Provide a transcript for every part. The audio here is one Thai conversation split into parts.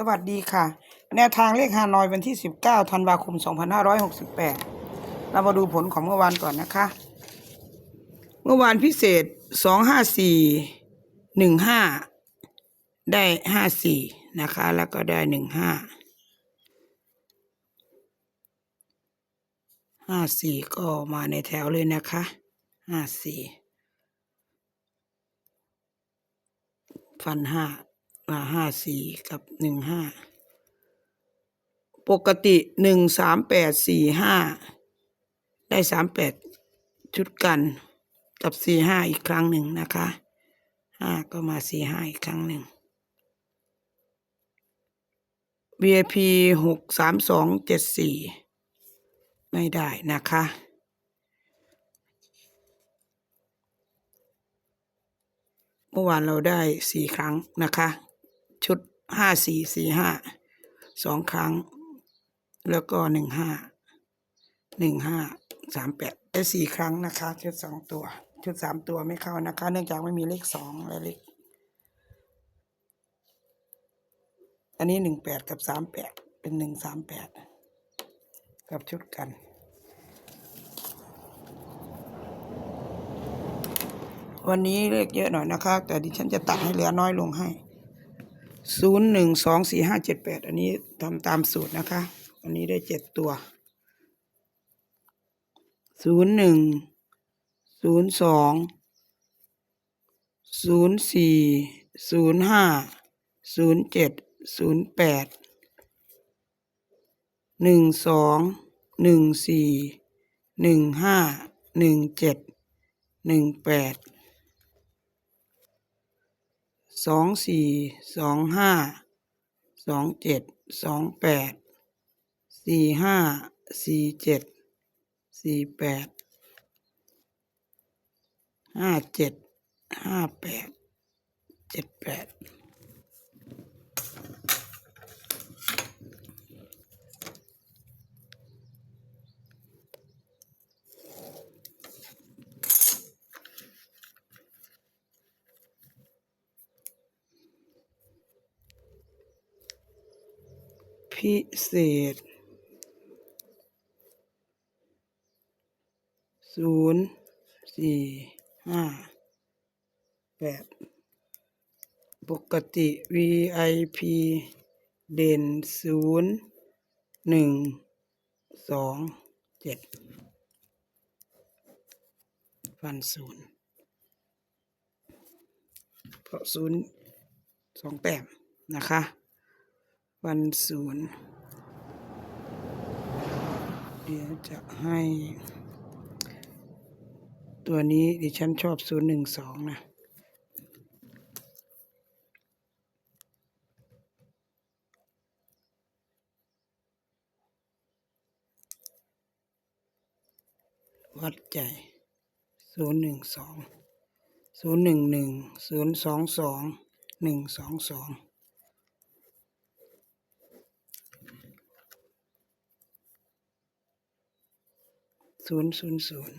สวัสดีค่ะ แนวทางเลขฮานอยวันที่ 19ธันวาคม 2568 เรามาดูผลของเมื่อวานก่อนนะคะ เมื่อวานพิเศษ 254 15 ได้ 54 นะคะ แล้วก็ได้ 15 54 ก็มาในแถวเลยนะคะ 54ฟันห้า ห้าสี่กับหนึ่งห้าปกติหนึ่งสามแปดสี่ห้าได้สามแปดชุดกันกับสี่ห้าอีกครั้งหนึ่งนะคะห้าก็มาสี่ห้าอีกครั้งหนึ่ง VIP หกสามสองเจ็ดสี่ไม่ได้นะคะ เมื่อวานเราได้สี่ครั้งนะคะ ชุดห้าสี่สี่ห้าสองครั้ง แล้วก็หนึ่งห้าหนึ่งห้าสามแปดได้สี่ครั้งนะคะ ชุดสองตัว ชุดสามตัวไม่เข้านะคะ เนื่องจากไม่มีเลขสองและเลขอันนี้หนึ่งแปดกับสามแปดเป็นหนึ่งสามแปดกับชุดกันวันนี้เลขเยอะหน่อยนะคะ แต่ดิฉันจะตัดให้เหลือน้อยลงให้ ศูนย์หนึ่งสองสี่ห้าเจ็ดแปดอันนี้ทำตามสูตรนะคะ อันนี้ได้เจ็ดตัวศูนย์หนึ่งศูนย์สองศูนย์สี่ศูนย์ห้าศูนย์เจ็ดศูนย์แปดหนึ่งสองหนึ่งสี่หนึ่งห้าหนึ่งเจ็ดหนึ่งแปด สองสี่สองห้าสองเจ็ดสองแปดสี่ห้าสี่เจ็ดสี่แปดห้าเจ็ดห้าแปดเจ็ดแปด พิเศษศูนย์สี่ห้าแปดปกติ VIP เด่นศูนย์หนึ่งสองเจ็ดฟันศูนย์เพราะศูนย์สองแต้มนะคะ วันศูนย์เดี๋ยวจะให้ ตัวนี้ดิฉันชอบศูนย์หนึ่งสองนะวัดใจศูนย์หนึ่งสองศูนย์หนึ่งหนึ่งศูนย์สองสองหนึ่งสองสอง ศูนย์ศูนย์ศูนย์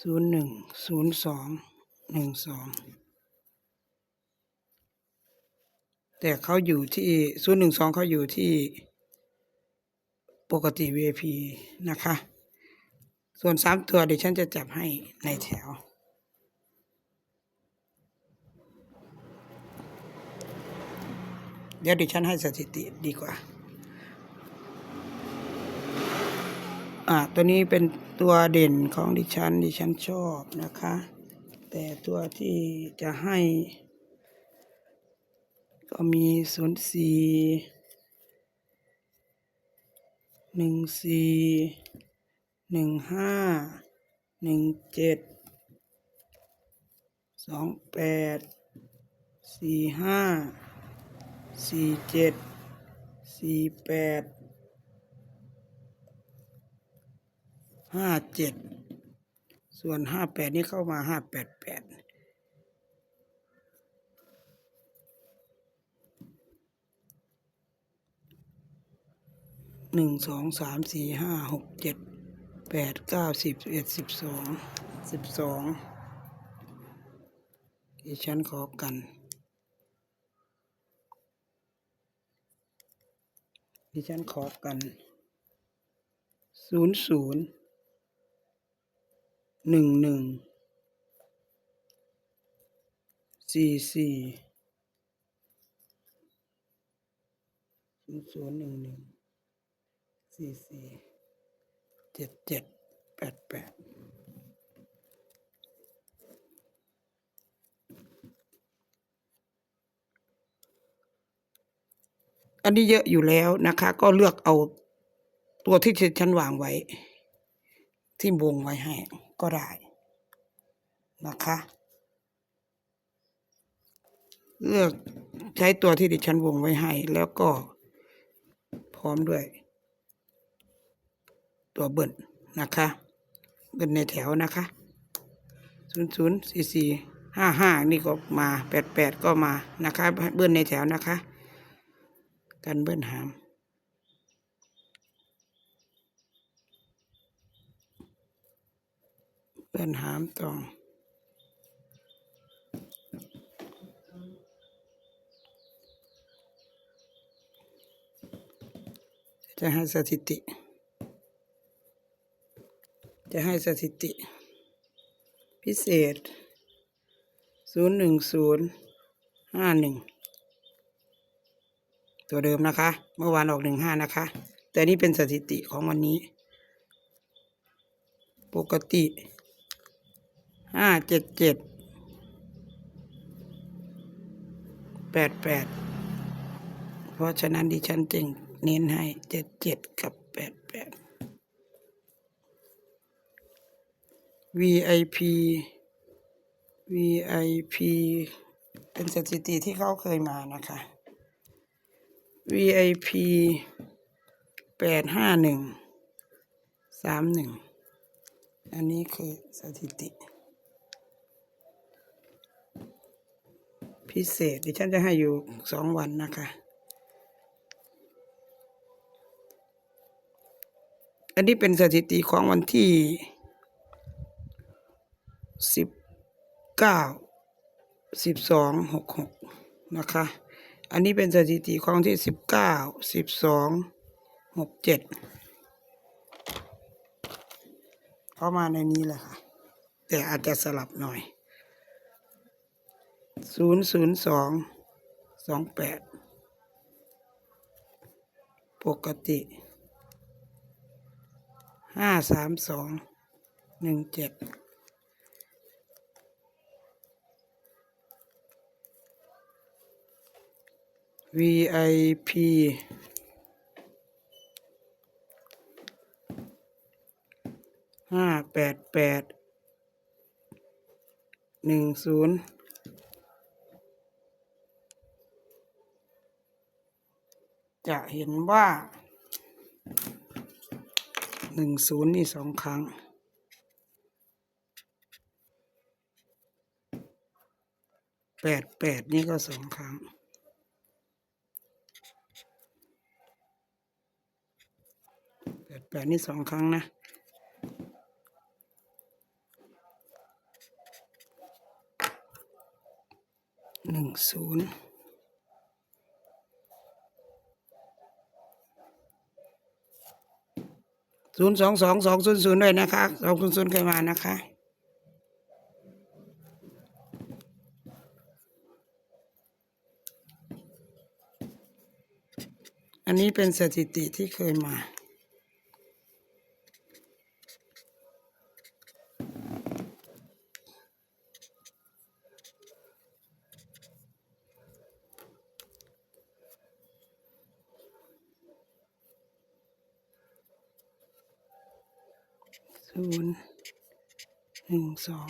ศูนย์หนึ่งศูนย์สองหนึ่งสองแต่เขาอยู่ที่ศูนย์หนึ่งสองเขาอยู่ที่ปกติ VIP นะคะ ส่วนสามตัวเดี๋ยวฉันจะจับให้ในแถว เดี๋ยวดิฉันให้สถิติดีกว่า อ่าตัวนี้เป็นตัวเด่นของดิฉันดิฉันชอบนะคะ แต่ตัวที่จะให้ ก็มีศูนย์สี่หนึ่งสี่หนึ่งห้าหนึ่งเจ็ดสองแปดสี่ห้าสี่เจ็ดสี่แปด ห้าเจ็ดส่วนห้าแปดนี่เข้ามาห้าแปดแปดหนึ่งสองสามสี่ห้าหกเจ็ดแปดเก้าสิบเอ็ดสิบสองสิบสองดิฉันขอกันดิฉันขอกันศูนย์ศูนย์ หนึ่งหนึ่งสี่สี่ศูนย์ศูนย์หนึ่งหนึ่งสี่สี่เจ็ดเจ็ดแปดแปดอันนี้เยอะอยู่แล้วนะคะ ก็เลือกเอาตัวที่ฉันวางไว้ ที่วงไว้ให้ ก็ได้นะคะ เลือกใช้ตัวที่ดิฉันวงไว้ให้ แล้วก็พร้อมด้วย ตัวเบิ้ลนะคะเบิ้ลในแถวนะคะศูนย์ศูนย์สี่สี่ห้าห้านี่ก็มาแปดแปดก็มานะคะ เบิ้ลในแถวนะคะ กันเบิ้ลหาม เบิ้ลหามตองจะให้สถิติ จะให้สถิติ พิเศษ ศูนย์หนึ่งศูนย์ห้าหนึ่ง ตัวเดิมนะคะ เมื่อวานออกหนึ่งห้านะคะ แต่นี่เป็นสถิติของวันนี้ ปกติ ห้าเจ็ดเจ็ดแปดแปดเพราะฉะนั้นดิฉันจึงเน้นให้เจ็ดเจ็ดกับแปดแปด VIP VIP เป็นสถิติที่เขาเคยมานะคะ VIP แปดห้าหนึ่งสามหนึ่งอันนี้คือสถิติ พิเศษ ดิฉันจะให้อยู่สองวันนะคะ อันนี้เป็นสถิติของวันที่สิบเก้าสิบสองหกหกนะคะ อันนี้เป็นสถิติของที่สิบเก้าสิบสองหกเจ็ดเข้ามาในนี้แหละค่ะ แต่อาจจะสลับหน่อย ศูนย์ศูนย์สองสองแปดปกติห้าสามสองหนึ่งเจ็ด VIP ห้าแปดแปดหนึ่งศูนย์ จะเห็นว่าหนึ่งศูนย์นี่สองครั้ง แปดแปดนี่ก็สองครั้ง แปดแปดนี่สองครั้งนะ หนึ่งศูนย์ ศูนย์สองสองสองศูนย์ศูนย์ด้วยนะคะสองศูนย์ศูนย์เคยมานะคะอันนี้เป็นสถิติที่เคยมา ศูนย์ห นึ่งสอง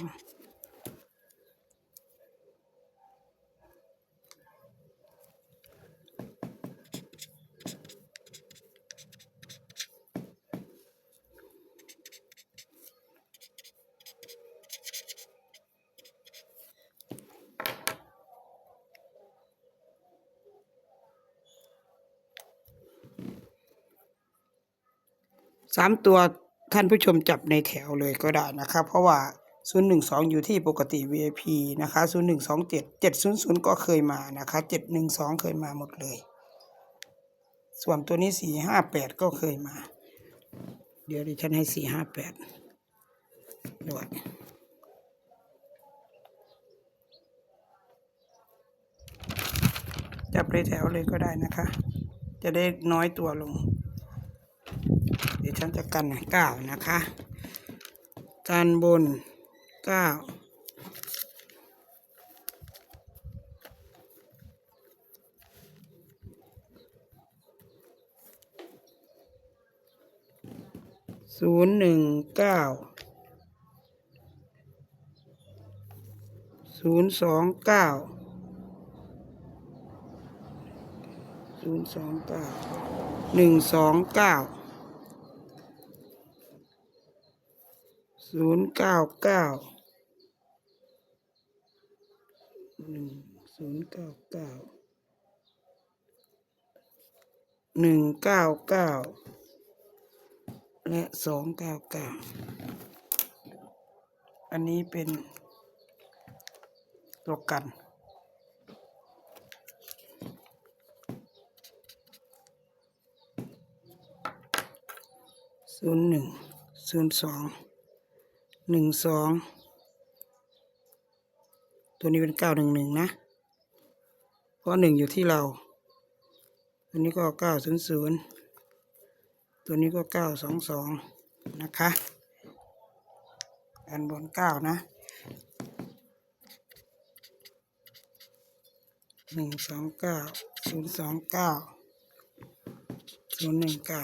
สามตัว ท่านผู้ชมจับในแถวเลยก็ได้นะครับ เพราะว่าศูนหนึ่งสองอยู่ที่ปกติ VIP นะคะศูนย์หนึ่งสองเจ็ดเจ็ดศูนย์ศูนก็เคยมานะคะเจ็ดหนึ่งสองเคยมาหมดเลย ส่วนตัวนี้สี่ห้าแปดก็เคยมา เดี๋ยวดิฉันให้สี่ห้าแปดด้วยจับเลยแถวเลยก็ได้นะคะ จะได้น้อยตัวลง ดี๋ยวฉันจะกันเก้านะคะการบนเก้าศูนย์หนึ่งเก้าศูนย์สองเก้าศูนย์สองเก้าหนึ่งสองเก้า ศูนย์เก้าเก้าหนึ่งศูนย์เก้าเก้าหนึ่งเก้าเก้าและสองเก้าเก้าอันนี้เป็นตัวกันศูนย์หนึ่งศูนย์สอง หนึ่งสองตัวนี้เป็นเก้าหนึ่งหนึ่งนะ เพราะหนึ่งอยู่ที่เรา ตัวนี้ก็เก้าศูนย์ศูนย์ตัวนี้ก็เก้าสองสองนะคะอันบนเก้านะหนึ่งสองเก้าศูนย์สองเก้าศูนย์หนึ่งเก้า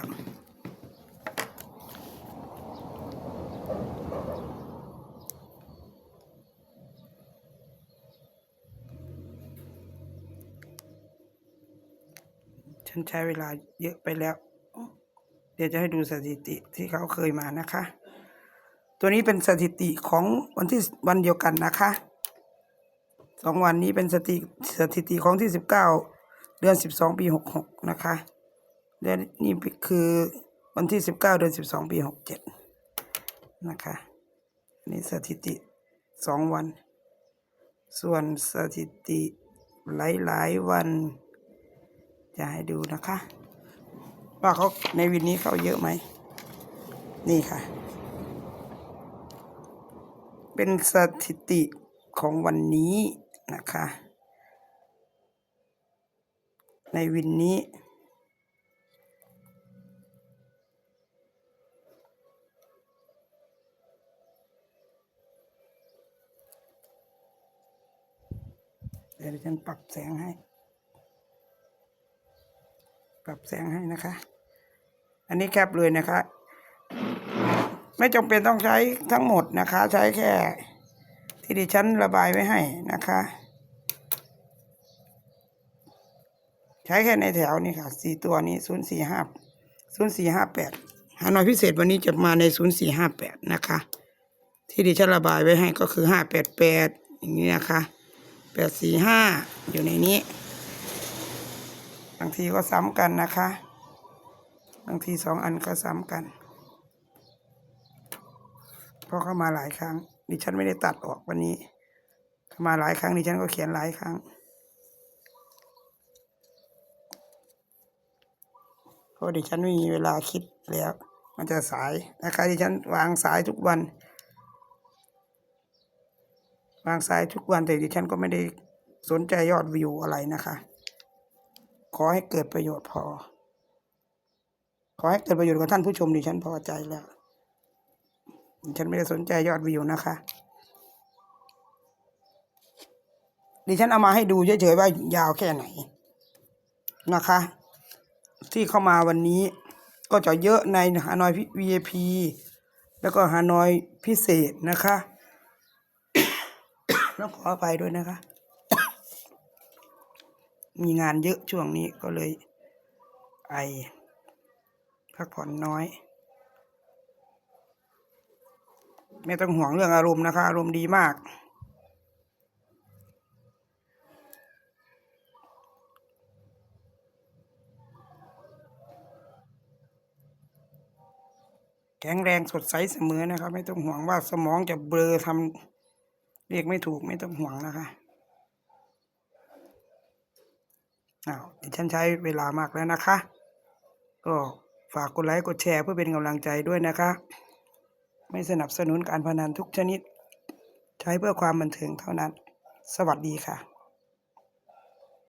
ฉันใช้เวลาเยอะไปแล้ว เดี๋ยวจะให้ดูสถิติที่เขาเคยมานะคะ ตัวนี้เป็นสถิติของวันที่วันเดียวกันนะคะสองวันนี้เป็นสถิติสถิติของที่สิบเก้าเดือนสิบสองปีหกหกนะคะและนี่คือวันที่สิบเก้าเดือนสิบสองปีหกเจ็ดนะคะนนี่สถิติสองวัน ส่วนสถิติหลาย ๆ วัน จะให้ดูนะคะ ว่าเขาในวินนี้เขาเยอะไหม นี่ค่ะ เป็นสถิติของวันนี้นะคะ ในวินนี้เดี๋ยวฉันปรับแสงให้ ปรับแสงให้นะคะ อันนี้แคปเลยนะคะ ไม่จำเป็นต้องใช้ทั้งหมดนะคะ ใช้แค่ ที่ดิฉันระบายไว้ให้นะคะ ใช้แค่ในแถวนี้ค่ะสี่ตัวนี้ศูนย์สี่ห้าศูนย์สี่ห้าแปดหาหน่อยพิเศษวันนี้จะมาในศูนย์สี่ห้าแปดนะคะ ที่ดิฉันระบายไว้ให้ก็คือห้าแปดแปดอย่างนี้นะคะแปดสี่ห้าอยู่ในนี้างทีก็ซ้ำกันนะคะ บางทีสองอันก็ซ้ำกัน เพราะเข้ามาหลายครั้ง ดิฉันไม่ได้ตัดออกวันนี้ เข้ามาหลายครั้งดิฉันก็เขียนหลายครั้ง เพราะดิฉันไม่มีเวลาคิดแล้ว มันจะสายนะคะดิฉันวางสายทุกวัน วางสายทุกวันแต่ดิฉันก็ไม่ได้สนใจยอดวิวอะไรนะคะ ขอให้เกิดประโยชน์พอ ขอให้เกิดประโยชน์กับท่านผู้ชมดิฉันพอใจแล้วดิฉันไม่ได้สนใจยอดวิวนะคะ ดิฉันเอามาให้ดูเฉยๆว่ายาวแค่ไหนนะคะ ที่เข้ามาวันนี้ก็จะเยอะในฮานอย VIP แล้วก็ฮานอยพิเศษนะคะ ต้องขออภัยด้วยนะคะ มีงานเยอะช่วงนี้ก็เลย ไอ พักผ่อนน้อย ไม่ต้องห่วงเรื่องอารมณ์นะคะ อารมณ์ดีมาก แข็งแรงสดใสเสมอนะคะ ไม่ต้องห่วงว่าสมองจะเบลอทำเรียกไม่ถูกไม่ต้องห่วงนะคะ อ้าวดิฉันใช้เวลามากแล้วนะคะ ก็ฝากกดไลค์กดแชร์เพื่อเป็นกำลังใจด้วยนะคะ ไม่สนับสนุนการพนันทุกชนิด ใช้เพื่อความบันเทิงเท่านั้น สวัสดีค่ะ